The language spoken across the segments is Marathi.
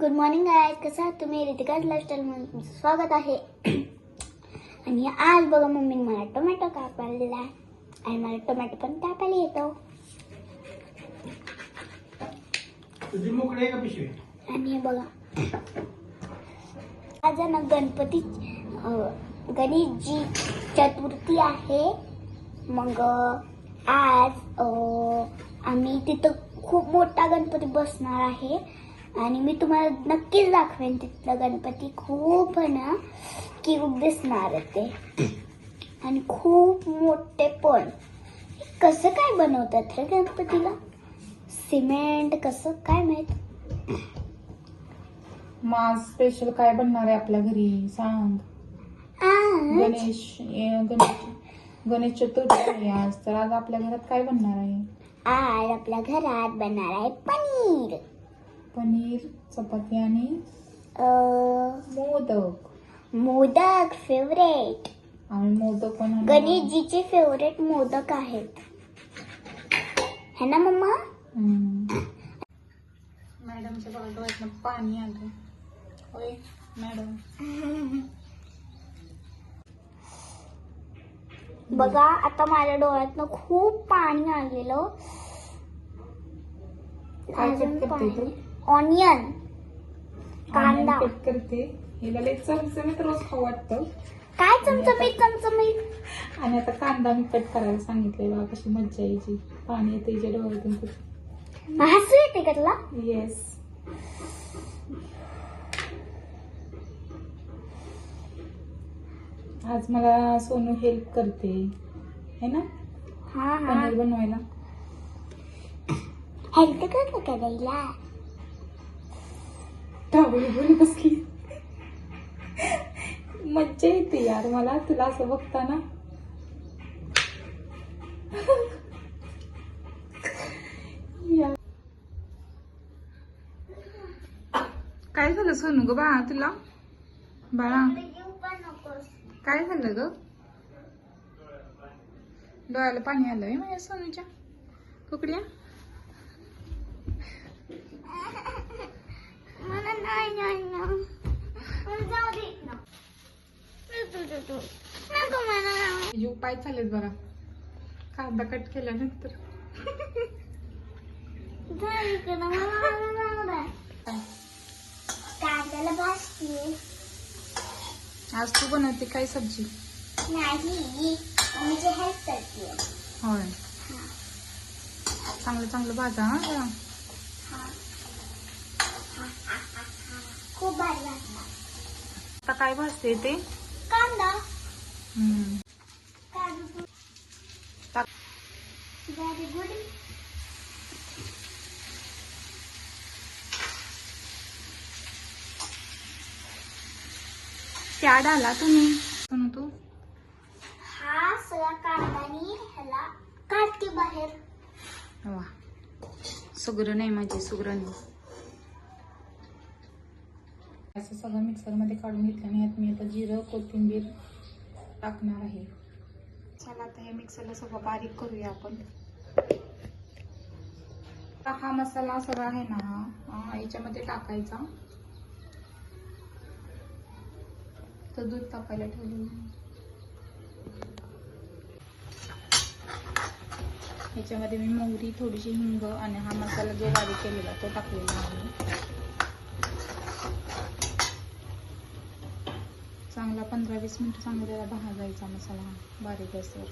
गुड मॉर्निंग गाय कसं आहात तुम्ही? रितिकाज लाईफस्टाईल म्हणून तुमचं स्वागत आहे. आणि आज बघा मम्मीने मला टोमॅटो कापायला दिला आहे आणि मला टोमॅटो पण कापायला येतो. आणि हे बघा. आज ना गणपती गणेशजी चतुर्थी आहे. मग आज आम्ही तिथं खूप मोठा गणपती बसणार आहे. आणि मी तुम्हाला नक्कीच दाखवेन तिथलं गणपती खूप ना क्यूट दिसणार ते. आणि खूप मोठे पण. कसं काय बनवतात रे गणपतीला? सिमेंट कसं काय माहीत? मग स्पेशल काय बनणार आहे आपल्या घरी? सांग. गणेश गणेश गणेश चतुर्थी आज. तर आज आपल्या घरात काय बनणार आहे? आज आपल्या घरात बनणार आहे पनीर. पनीर चपाती आणि अं, मोदक. मोदक फेवरेट आणि मोदक पण. गणेशजीचे फेवरेट मोदक आहेत. है ना मम्मा? हम्म. मॅडमच्या बघा डोळ्यातनं पाणी आलं होय मॅडम. बघा आता माझ्या डोळ्यातनं खूप पाणी आलेलं. काय अजून कट करते तू? पाणी. ऑनियन कांदा. कट करते. हिला लई चमचमीत रोज खाऊ वाटतं. काय चमचमीत चमचमीत? आणि आता कांदा मी कट करायला सांगितलंय बघा कशी मज्जा यायची. पाणी येते हिच्या डोळ्यातून हसू येते का तुला? येस आज मला सोनू हेल्प करते. है ना? हा हा. पनीर बनवायला. हेल्प कर ना करायला टावळी बसली. मज्जा येते यार मला तुला असं बघताना. काय झालं सोनू ग बाळा तुला? बाळा. काय झालं ग? डोळ्याला पाणी आलंय माझ्या सोनूच्या. कुकड्या? मला नाही मला जाऊ दे. नको मला. जीव पाय चालेल बघा कांदा कट केल्यानंतर. जाऊ दे ना, मला मला जाऊ दे. काय? कांद्याला भाजतीये आज तू बनवते काय सब्जी? नाही मी जे हेल्प करते. होय. चांगलं चांगलं भाजा हा? जरा. खूप भारी वाटला आता काय भाजते ते? कांदा. हम्म. काजू टाक. व्हेरी गुड प्याड आला तुम्ही. तू. हा सगळा कांदानी ह्याला काढते बाहेर. वा. सुगरण नाही माझी सुगरण असं सगळं मिक्सरमध्ये काढून घेतल्याने यात मी आता जिरं कोथिंबीर टाकणार आहे. चला आता हे मिक्सरला सगळं बारीक करूया आपण. हा मसाला सगळा आहे ना हा याच्यामध्ये टाकायचा. तर दूध तापायला ठेवलेलं याच्यामध्ये ह्याच्यामध्ये मी मोहरी थोडीशी हिंग आणि हा मसाला जे बारीक केलेला तो टाकलेला आहे. चांगला पंधरा वीस मिनिट चांगला त्याला भाजायचा मसाला. हा बारीक गॅसवर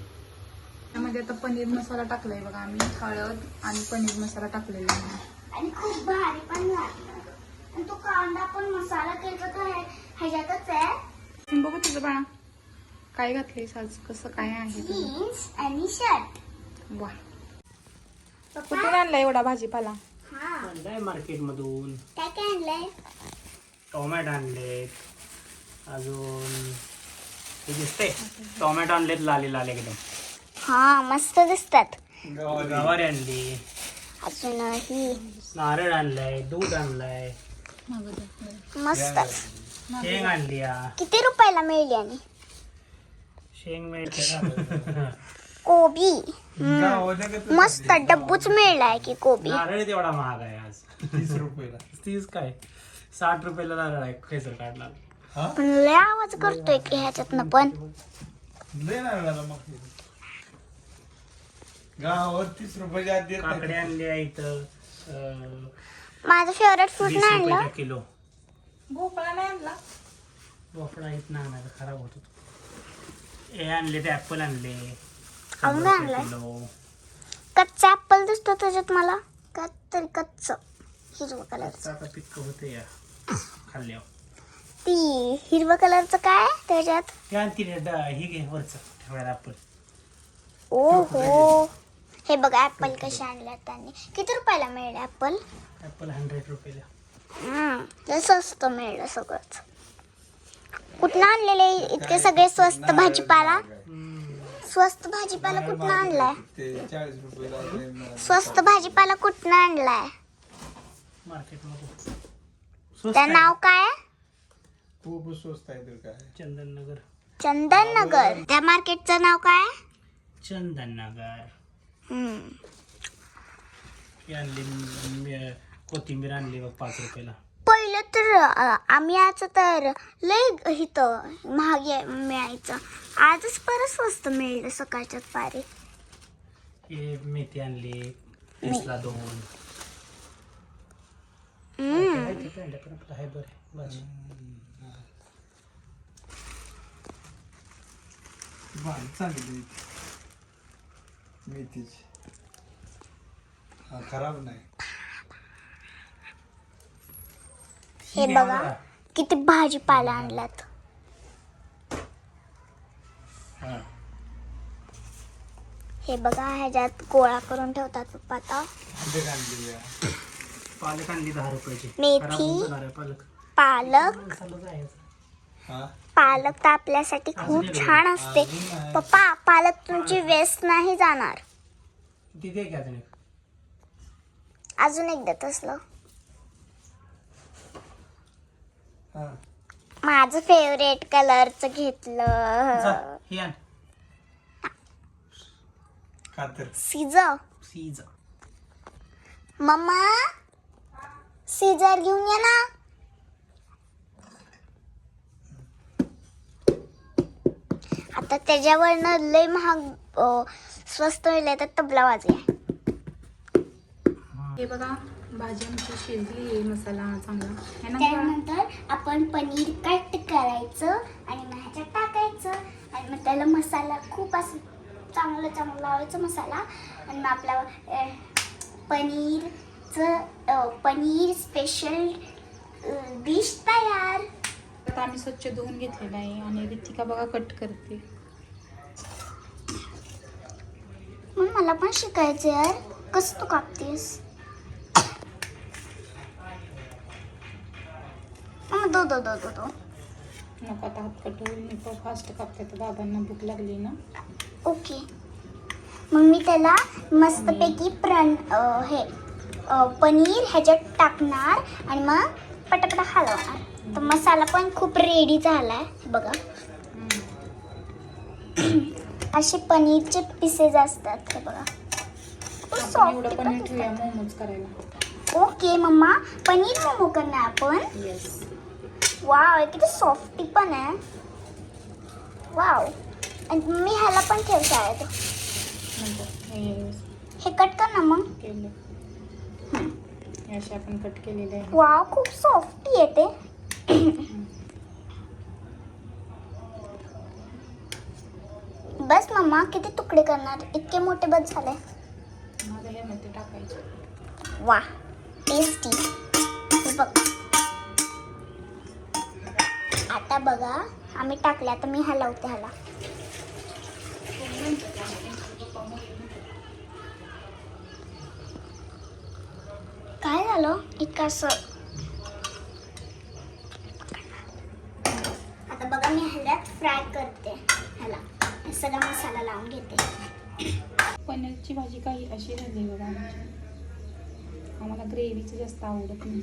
त्यामध्ये आता पनीर मसाला टाकलाय बघा आम्ही हळद आणि पनीर मसाला टाकलेला आहे. आणि खूप भारी पण लागला. आणि तो कांदा पण मसाला केला तर ह्या- ह्याच्यातच आहे. बघू तुझं बाळा. काय घातलंय आज? कसं काय आहे? जीन्स आणि शर्ट. वा कुठून आणला एवढा भाजीपाला? हा. आणलाय मार्केटमधून काय काय आणलंय? टोमॅटो आणलेत. अजून हे दिसते टोमॅटो आणलेत लाले लाले एकदम. हा मस्त दिसतात. गवारी आणली. अजून ही. नारळ आणलाय दूध आणलाय. मस्त. शेंग आणली हा. किती रुपयाला मिळली आणि? शेंग मिळते कोबी. मस्त डब्बूच मिळलाय की कोबी. नारळ तेवढा महाग आहे आज. तीस रुपयाला. तीस काय? साठ रुपयाला नारळ आहे खेचर काढला लय आवाज करतोय की ह्याच्यातनं पण. लय मग. गावावर तीस रुपयाच्या आत देत काकडे. आणले आहे इथं अं, माझं फेवरेट फ्रूट वीस नाही रुपयाचा किलो. भोपळा नाही आणला? भोपळा इथं खराब होत होता. हे आणले ते ऍपल आणले आणलंय? किलो. कच्चा ऍपल दिसतो त्याच्यात मला. तरी कच्च. हिरवं आता पिक्क होते या खाल्ल्यावर. ती हिरवं कलरचं काय त्याच्यात? हे घे वरचं. ठेवायला ओ हो हे बघा ऍपल कसे आणल्यात त्यांनी. किती रुपयाला मिळेल ऍपल ऍपल हंड्रेड रुपयाला. हम्म, स्वस्त मिळलं सगळंच. कुठनं आणलेले इतके सगळे स्वस्त भाजीपाला. स्वस्त भाजीपाला कुठनं आणलाय? स्वस्त भाजीपाला कुठनं आणलाय? त्या. नाव काय आहे? खूप स्वस्त आहे तर काय चंदननगर. चंदननगर त्या मार्केटचं नाव काय? आहे? चंदननगर. हम्म. ही आणली म- कोथिंबीर आणली बघ पाच रुपयाला. पहिलं तर अं, आम्ही आज तर लय इथं महाग मिळायचं. आजच परत स्वस्त मिळलं सकाळच्याच पारी. हे मेथी आणली तीसला दोन. ते आहे बरं भाजी भाजी चांगली मेथीची हा खराब नाही हे बघा. किती भाजीपाला आणलात हा. हे बघा ह्याच्यात गोळा करून ठेवतात पप्पा आता आंबे आणलेली आहे. पालक आणली दहा रुपयाची मेथी. खराब होऊन जाणार आहे पालक पालक. हा पालक तर आपल्यासाठी खूप छान असते. पप्पा पालक तुमची वेस्ट नाही जाणार. अजून एक. अजून एकदा तसलं. माझं फेवरेट कलरचं घेतलं. सीज सीज मम्मा सीजर घेऊन ये ना. आता त्याच्यावरनं लय महाग स्वस्त मिळले तर तबला वाजूया हे बघा भाजी आमची शिजली आहे मसाला चांगला. है ना त्यानंतर आपण पनीर कट करायचं आणि मग ह्याच्यात टाकायचं. आणि मग त्याला मसाला खूप असं चांगलं चांगलं लावायचं मसाला. आणि मग आपला अं, पनीरचं अं, पनीर स्पेशल डिश तयार. आम्ही स्वच्छ धुवून घेतलेला आहे आणि रितिका बघा कट करते. मग मला पण शिकायचं यार. कसं तू कापतेस? दो दो दो दो दो. नको आता हात कट होईल. मी पण फास्ट कापते तर बाबांना भूक लागली ना. ओके. मग मी त्याला मस्तपैकी प्रण हे पनीर ह्याच्यात टाकणार आणि मग पटापटा हलवणार तर मसाला पण खूप रेडी झाला आहे बघा. असे पनीरचे पिसेस असतात. हे बघा. Okay mamma. पनीर मोमो करणार आपण. वाव किती सॉफ्टी पण आहे. वाव आणि मी ह्याला पण ठेव शाळेत. नंतर. हे कट कर ना मग. असे आपण कट केलेले आहे. वाव खूप सॉफ्टी आहे ते. बस मम्मा किती तुकडे करणार? इतके मोठे बस झाले. माझं हे मध्ये टाकायचे. वा टेस्टी बघ. आता बघा आम्ही टाकले आता मी हलवते ह्याला काय झालं इतकं असं आता बघा मी ह्याच्यात फ्राय करते ह्याला सगळा मसाला लावून घेते पनीरची भाजी काही अशी झाली बघा आम्हाला ग्रेव्हीचं जास्त आवडत नाही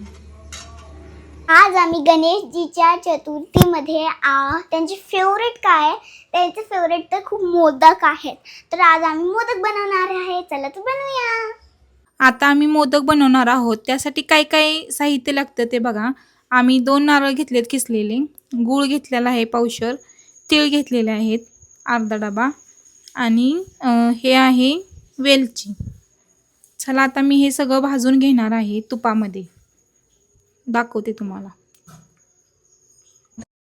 आज आम्ही गणेशजीच्या चतुर्थीमध्ये आ, त्यांची फेवरेट काय आहे? त्यांचे फेवरेट तर खूप मोदक आहेत. तर आज आम्ही मोदक बनवणार आहे. चला तर बनवूया. आता आम्ही मोदक बनवणार आहोत. त्यासाठी काय काय साहित्य लागतं ते बघा. आम्ही दोन नारळ घेतलेत किसलेले. गूळ घेतलेला आहे पावशर. तीळ घेतलेले आहेत. अर्धा डबा. आणि हे आहे वेलची. चला आता मी हे सगळं भाजून घेणार आहे तुपामध्ये. दाखवते तुम्हाला.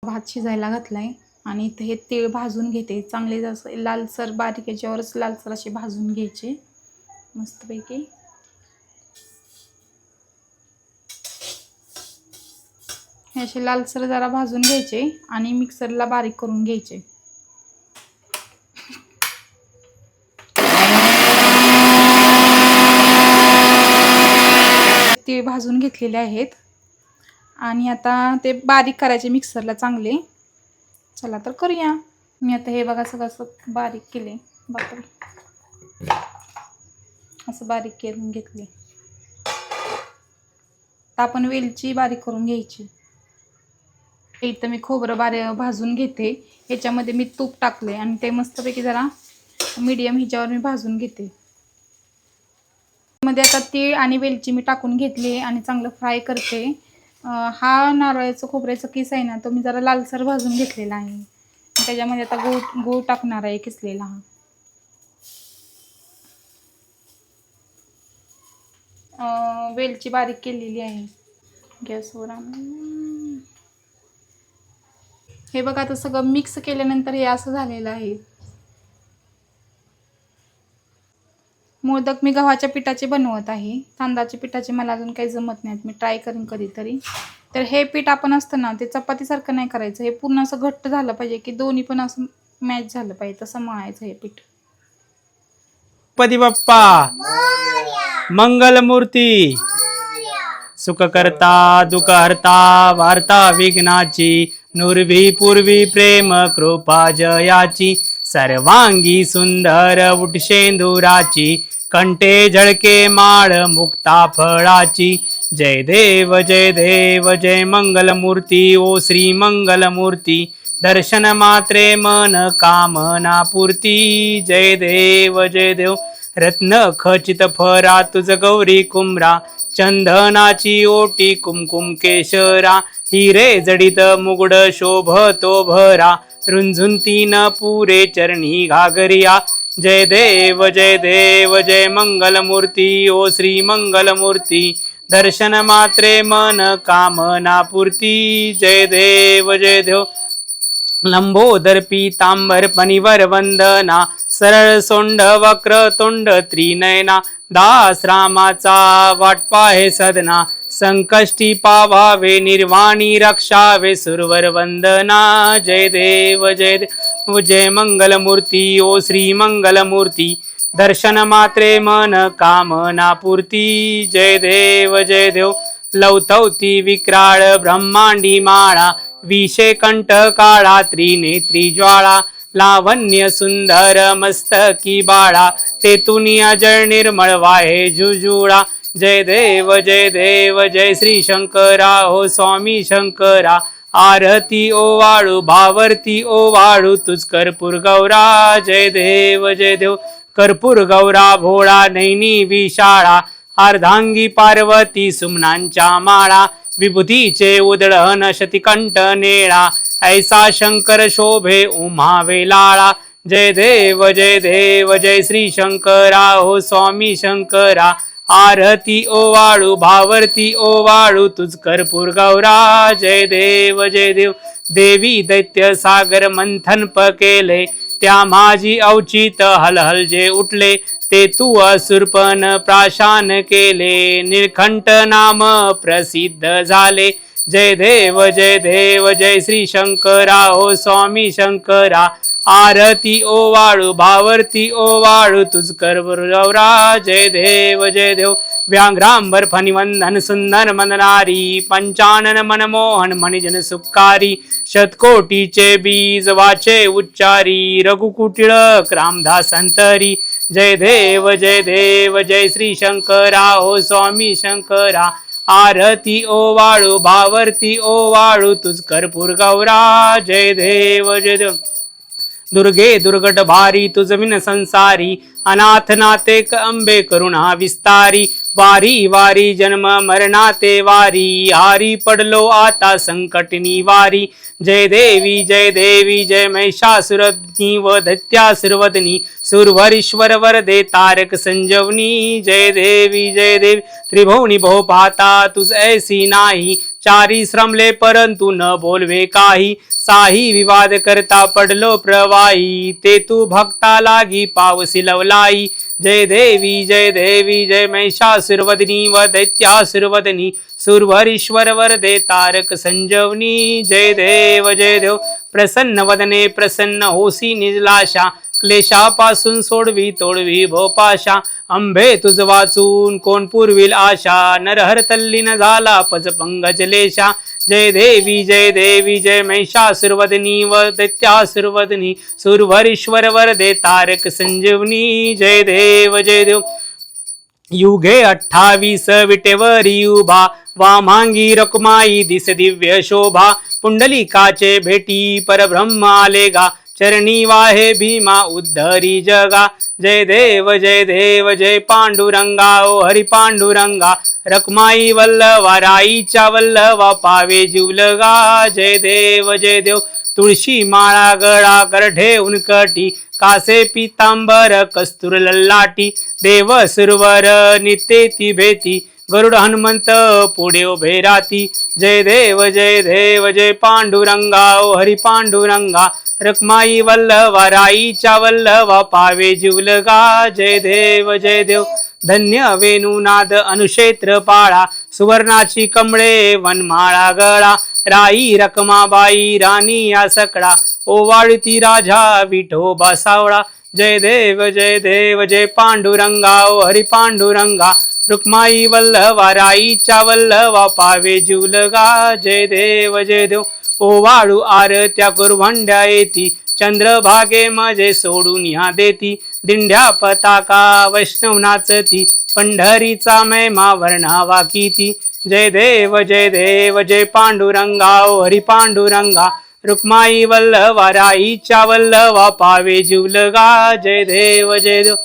भात शिजायला घातलाय. आणि इथे हे तीळ भाजून घेते. चांगले जसं लालसर बारीक याच्यावरच लालसर असे भाजून घ्यायचे. मस्तपैकी. हे असे लालसर जरा भाजून घ्यायचे आणि मिक्सरला बारीक करून घ्यायचे. ते भाजून घेतलेले आहेत. आणि आता ते बारीक करायचे मिक्सरला चांगले. चला तर करूया. मी आता हे बघा सगळं असं बारीक केले. बापरे. असं बारीक करून घेतले. आता आपण वेलची बारीक करून घ्यायची. इथं मी खोबरं बारे भाजून घेते. ह्याच्यामध्ये मी तूप टाकले आणि ते मस्तपैकी जरा मीडियम ह्याच्यावर मी भाजून घेते. मध्ये आता तीळ आणि वेलची मी टाकून घेतली आणि चांगलं फ्राय करते. हा नारळाचं खोबऱ्याचं किस आहे ना तो मी जरा लालसर भाजून घेतलेला आहे. त्याच्यामध्ये आता गूळ गूळ टाकणार आहे किसलेला हा. वेलची बारीक केलेली आहे. गॅसवर हे बघा आता सगळं मिक्स केल्यानंतर हे असं झालेलं आहे. मोदक मी गव्हाच्या पिठाचे बनवत आहे. तांदळाच्या पिठाचे मला अजून काही जमत नाहीत. मी ट्राय करेन कधीतरी. तर हे पीठ आपण असतं ना ते चपातीसारखं नाही करायचं. हे पूर्ण असं घट्ट झालं पाहिजे की दोन्ही पण असं मॅच झालं पाहिजे. तसं मळायचं हे पीठ. गणपती बाप्पा! मंगलमूर्ती! सुख करता दुख हरता वार्ता विघ्नाची नुर्वी पूर्वी प्रेम कृपा जयाची सर्वांगी सुंदर उटशेंदुराची कंटे झळके माळ मुक्ता फळाची. जय देव जय देव जय मंगलमूर्ती ओ श्री मंगलमूर्ती दर्शन मात्रे मन कामना पूर्ती. जय देव जय देव रत्न खचित फरा तुझ गौरी कुमरा चंदनाची ओटी कुमकुम केशरा हिरे जडित मुगड शोभतो भरा. रुंझुंतीन पुरे चरणी घागरिया. जय देव जय देव जय मंगलमूर्ती ओ श्री मंगलमूर्ती. दर्शन मात्रे मन कामना पूर्ती. जय देव जय देव. लंबोदर पीतांबर पनिवर वंदना. सरळ सोंड वक्र तोंड त्रिनयना. दास रामाचा वाटपा हे सदना. संकष्टी पावावे निर्वाणी रक्षावे. सुरवर वंदना. जय देव जय देव जय मंगलमूर्ती ओ श्री मंगलमूर्ती. दर्शन मात्रे मन कामना पूर्ती. जय देव जय देव. लवतवती विक्राळ ब्रह्मांडी माळा. विषे कंठ काळा त्रिनेत्री ज्वाळा. लावण्य सुंदर मस्तकी बाळा तेथून अजळ निर्मळ वाहे जुजुळा. जय देव जय देव जय श्री शंकरा हो स्वामी शंकरा. आरती ओ वाळू भावर्ती ओ वाळू तुझ कर्पूर गौरा. जय देव जय देव कर्पूर गौरा भोळा नैनी विशाळा. अर्धांगी पार्वती सुमनांच्या माळा. विभूतीचे उदळण शतिकंठ नेळा. ऐसा शंकर शोभे उमा वेलाळा. जय देव जय देव जय श्री शंकरा हो स्वामी शंकरा. आरती ओ वाळू भावर्ती ओ वाळू तुझ कर्पूर गौरा. जय देव जय देव. देवी दैत्य सागर मंथन पकेले. त्या माझी अवचित हलहल जे उठले ते तू असुरपण प्राशान केले. निरखंट नाम प्रसिद्ध झाले. जय देव जय देव जय श्री शंकरा हो स्वामी शंकरा. आरती ओ वाळू भावर्ती ओ वाळू तुझ करवरा जय देव जय देव. व्याघ्रांबर फणिवंदन सुंदर मननारी पंचानन मनमोहन मणिजन सुकारी शतकोटीचे बीज वाचे उच्चारी. रघुकुटिळक रामदासंतरी जय देव जय देव जय श्री शंकरा हो स्वामी शंकरा. आरती ओ वाळू भावर्ती ओ वाळू तुझ कर्पूर गौरा जय देव जय देव. दुर्गे दुर्गट भारी तुझ विन संसारी अनाथ नातेक अंबे करुणा विस्तारी वारी वारी जन्म मरणाते वारी हारी पडलो आता संकटनी वारी. जय देवी जय देवी जय महिषासुरनी व दैत्यासुरवदनी सुरवरीश्वर वरदे तारक संजवनी. जय देवी जय देवी त्रिभुवनी भो पाहता तुझ ऐसी नाही. चारी श्रमले परंतु न बोलवे काही. साही विवाद करता पडलो प्रवाही ते तू भक्ता लागी पावसी लवलाई. जय देवी जय देवी जय महिषासुरवदनी व दैत्यासुरवदनी सुरवरीश्वर वरदे तारक संजवनी जय देव जय देव प्रसन्न वदने प्रसन्न होसी निजलाशा क्लेशापासून सोडवी तोडवी भोपाशा अंबे तुझ वाचून कोण पुरविल आशा नरहर तल्लीन झाला पज पंगजलेशा जय देवी जय देवी जय महिषासुरवदनी व दैत्यासुरवदनी सुरवरीश्वर वरदे तारक संजीवनी जय देव जय देव। युगे अठ्ठावीस विटेवरी उभा वामांगी रकुमाई दिस दिव्य शोभा पुंडलिकाचे भेटी परब्रह्म आले चरणी वाहे भीमा उद्धरी जगा. जय देव जय देव जय पांडुरंगा. ओ हरी पांडुरंगा. रखमाई वल्लवा राईच्या वल्लवा पावे जीवलगा जय देव जय देव. तुळशी माळा गळा करठे उनकटी कासे पितांबर कस्तुर लल्लाटी. देव सुरवर नितेती भेती गरुड हनुमंत पुढे उभे राती. जय देव जय देव जय पांडुरंगा ओ हरी पांडुरंगा. रखमाई वल्लवा राईच्या वल्लवा पावे जीवलगा जय देव जय देव. धन्य वेणुनाद अनुक्षेत्र पाळा. सुवर्णाची कमळे वनमाळा गळा. राई रकमाबाई राणी या सकळा. ओवाळती राजा विठोबा सावळा. जय देव जय देव जय पांडुरंगा ओ हरी पांडुरंगा रुक्माई वल्लवा राईच्या वल्लवा पावे जिवलगा जय देव जय देव ओवाळू आरत्या कुरभंड्या येती चंद्रभागे माझे सोडून ह्या देती दिंड्या पताका वैष्णव नाचती पंढरीचा मैमा वर्णावा किती जय देव जय देव जय पांडुरंगा ओ हरी पांडुरंगा रुक्माई वल्लवा राईच्या वल्लवा पावे जिवलगा जय देव जय देव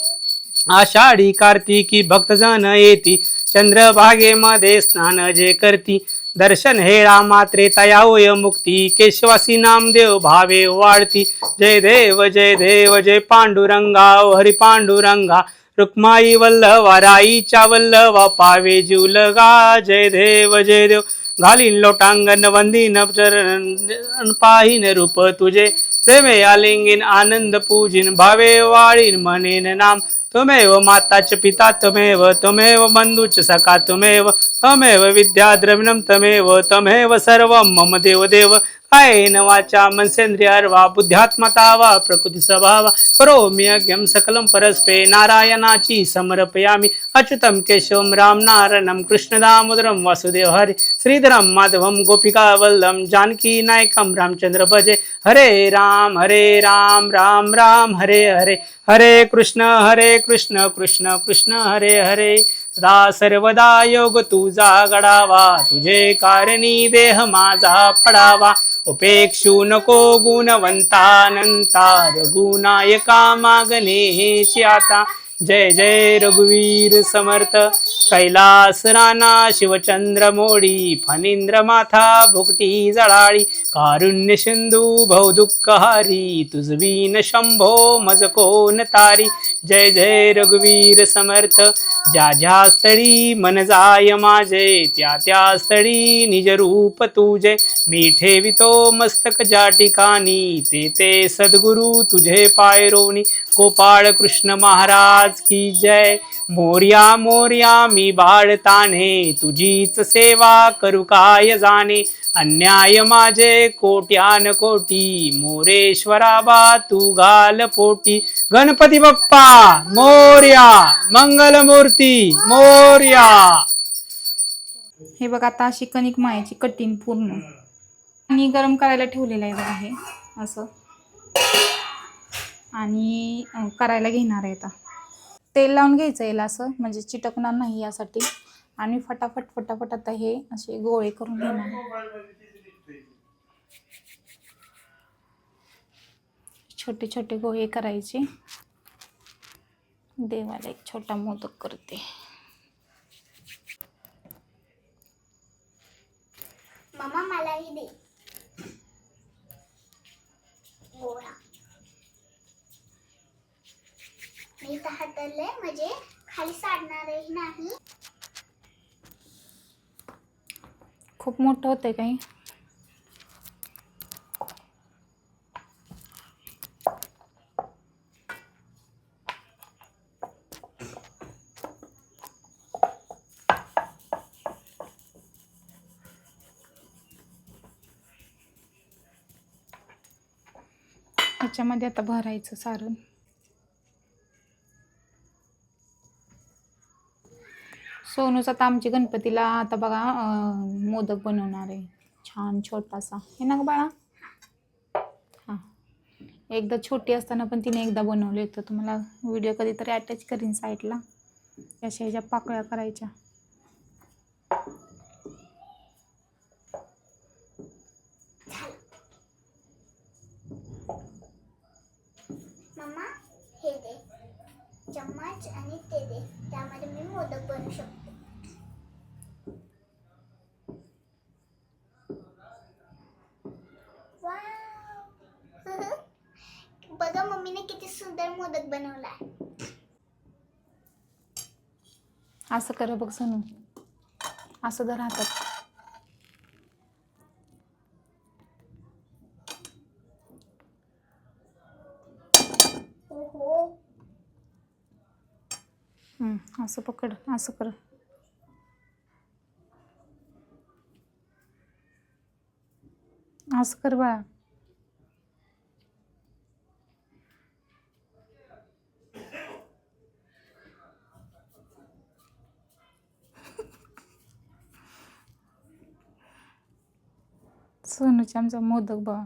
आषाढी कार्तिकी भक्तजन येती चंद्रभागेमध्ये स्नान जे करती दर्शन हेळा मात्रे तया होय मुक्ती केशवासी नामदेव भावे वाढती जय देव जय देव जय पांडुरंगा हरी पांडुरंगा रुक्माई वल्लवा राईच्या वल्लवा पावे जिवलगा जय देव जय देव घालीन लोटांगण वंदीन चरण पाहिन रूप तुझे प्रेमे आलिंगीन आनंद पूजिन भावे वाळीन म्हणेन नाम त्वमेव माताच पिता त्वमेव त्वमेव बंधुच सखा त्वमेव त्वमेव विद्या द्रविणं त्वमेव त्वमेव सर्वं मम देव देव कायेन वाचा मनसेंद्रियार्वा बुद्ध्यात्मता वा प्रकृती स्वभावा. करोमि यज्ञं सकलं परस्पे नारायणाची समर्पयामि. अच्युतं केशवं राम नारायणं कृष्णदामोदरं वासुदेव हरे. श्रीधरं माधवं गोपिकावल्लभं जानकी नायकं रामचंद्र भजे. हरे राम हरे राम राम राम हरे हरे. हरे कृष्ण हरे कृष्ण कृष्ण कृष्ण हरे हरे. सदा सर्वदा योग तुझा गडावा तुझे कारणी देह माझा पडावा उपेक्षू नको गुणवंतानंता रघुनायका मागणे आता जय जय रघुवीर समर्थ कैलास राणा शिवचंद्र मोडी फणींद्र माथा भुकटी जळाळी कारुण्य सिंधू भवदुःखहारी तुझवीन शंभो मज कोण तारी. जय जय रघुवीर समर्थ ज्या ज्या स्थळी मन जाय माझे त्या त्या स्थळी निज रूप तुझे. मी ठेवितो मस्तक ज्या ठिकाणी ते ते सद्गुरु तुझे पाय गोपाळ कृष्ण महाराज की जय. मोर्या मोर्या मी बाळताने तुझीच सेवा करू काय जाणे? अन्याय माझे कोट्यान कोटी मोरेश्वरा बा तू घाल पोटी. गणपती बाप्पा मोर्या मंगलमूर्ती मोर्या. हे बघा आता अशी कणिक मायाची कठीण पूर्ण. आणि गरम करायला ठेवलेलं आहे बघा हे असं. आणि करायला घेणार आहे आता. तेल लावून घ्यायचं याला असं म्हणजे चिटकणार नाही यासाठी. आणि फटाफट फटाफट आता हे असे गोळे करून घेणार. छोटे छोटे गोळे करायचे. देवाला एक छोटा मोदक करते. मामा मलाही दे. पसरले म्हणजे खाली साडणारही नाही. खूप मोठं होतंय काही. ह्याच्यामध्ये आता भरायचं सारण. सोनूच आता आमची गणपतीला आता बघा मोदक बनवणार आहे. छान छोटासा. हे ना ग बाळा? हां. एकदा छोटी असताना पण तिने एकदा बनवले होतं. तुम्हाला व्हिडिओ कधीतरी अटॅच करीन साईडला अशा ह्याच्या पाकळ्या करायच्या. चम्मच आणि ते दे. त्यामध्ये मी मोदक बनवू शकतो वाव. बघा मम्मीने किती सुंदर मोदक बनवलाय. असं कर बघ सोनू. असं ओहो. हम्म, असं पकड असं कर. असं कर बाळा. सोनूचे आमचा मोदक बघा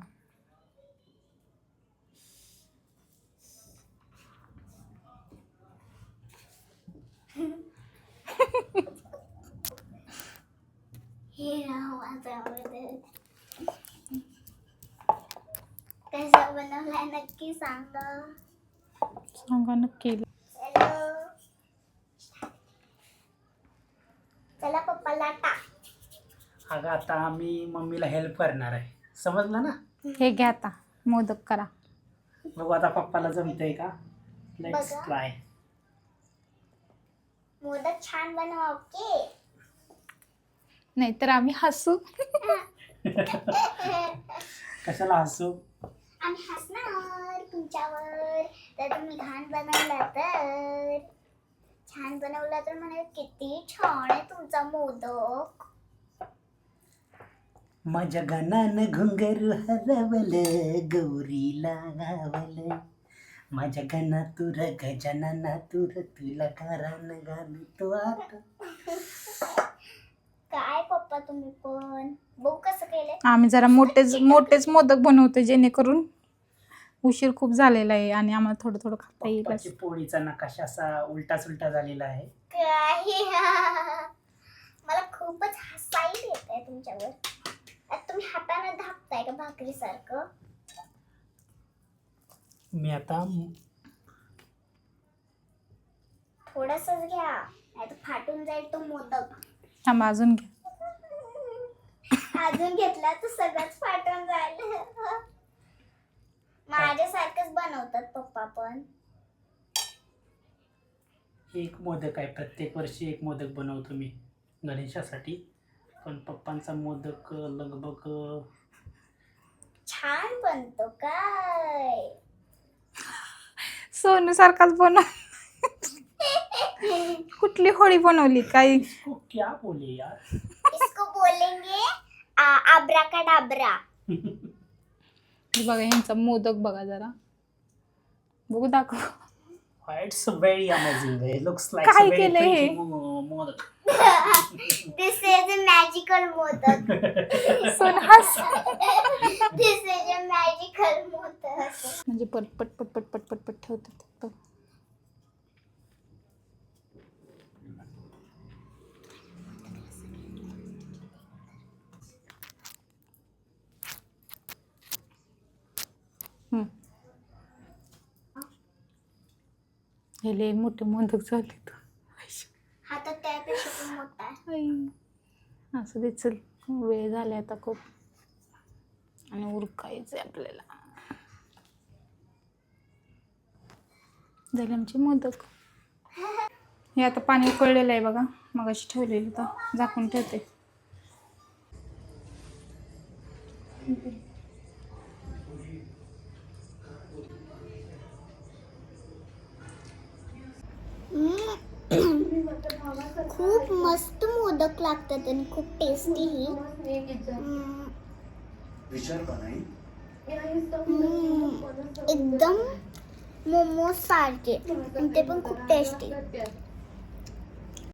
कसा बनवलाय नक्की. सांगा सांगा नक्की चला पप्पाला टाक. अगं आता मी मम्मीला हेल्प करणार आहे. समजलं ना? हे घ्या आता. मोदक करा. बघू आता पप्पाला जमतंय का? लेट्स बघा. ट्राय मोदक छान बनवा ओके? नाहीतर आम्ही हसू. कशाला हसू? आम्ही हसणार तुमच्यावर. तर तुम्ही घाण बनवला तर. छान बनवला तर म्हणे किती छान आहे तुमचा मोदक. माझ्या गणानं घुंगरू हरवलं गौरीला गावलं माझ्या गणा तुर गजानना तुर तुला घरान घालतो आता. काय पप्पा तुम्ही पण? बघू कसं केलंय. आम्ही जरा मोठेच मोठेच मोदक बनवतो जेणेकरून उशीर खूप झालेला आहे आणि आम्हाला थोडं थोडं खाता येईल पप्पाची असं. पोळीचा नकाशा असा उलटा सुलटा झालेला आहे. काही मला खूपच हसाई येत आहे तुमच्यावर. आता तुम्ही हाताने धापताय का भाकरी सारखं? मी आता थोडसच घ्या नाही तर फाटून जाईल तो मोदक. थांबा अजून घ्या अजून घेतला तर सगळंच फाटून जाईल. माझ्यासारखंच बनवतात पप्पा पण. एक मोदक आहे प्रत्येक वर्षी एक मोदक बनवतो मी गणेशासाठी. पण पप्पांचा मोदक लगभग छान बनतो काय? सोनू सारखाच बनव. कुठली होळी बनवली काही इसको क्या बोले यार? इसको बोलेंगे आब्रा का डाबरा बघा यांचा मोदक बघा जरा. बघू दाखव. It's very amazing it looks like काय a very केलंय हे? pretty mo- modak this is a magical modak सोन हस. This is a magical modak म्हणजे पटपट पटपट पटपट पट ठेवतात. हे लय मोठे मोदक झाले हा तर त्यापेक्षा पण मोठा आहे. असं दे चल. वेळ झाला आता खूप. आणि उरकायचं आपल्याला. झाले आमचे मोदक. हे आता पाणी उकळलेलं आहे बघा. मग अशी ठेवलेली तर झाकून ठेवते. खूप मस्त मोदक लागतात आणि खूप टेस्टी ही. एकदम मोमो सारखे. आणि ते पण खूप टेस्टी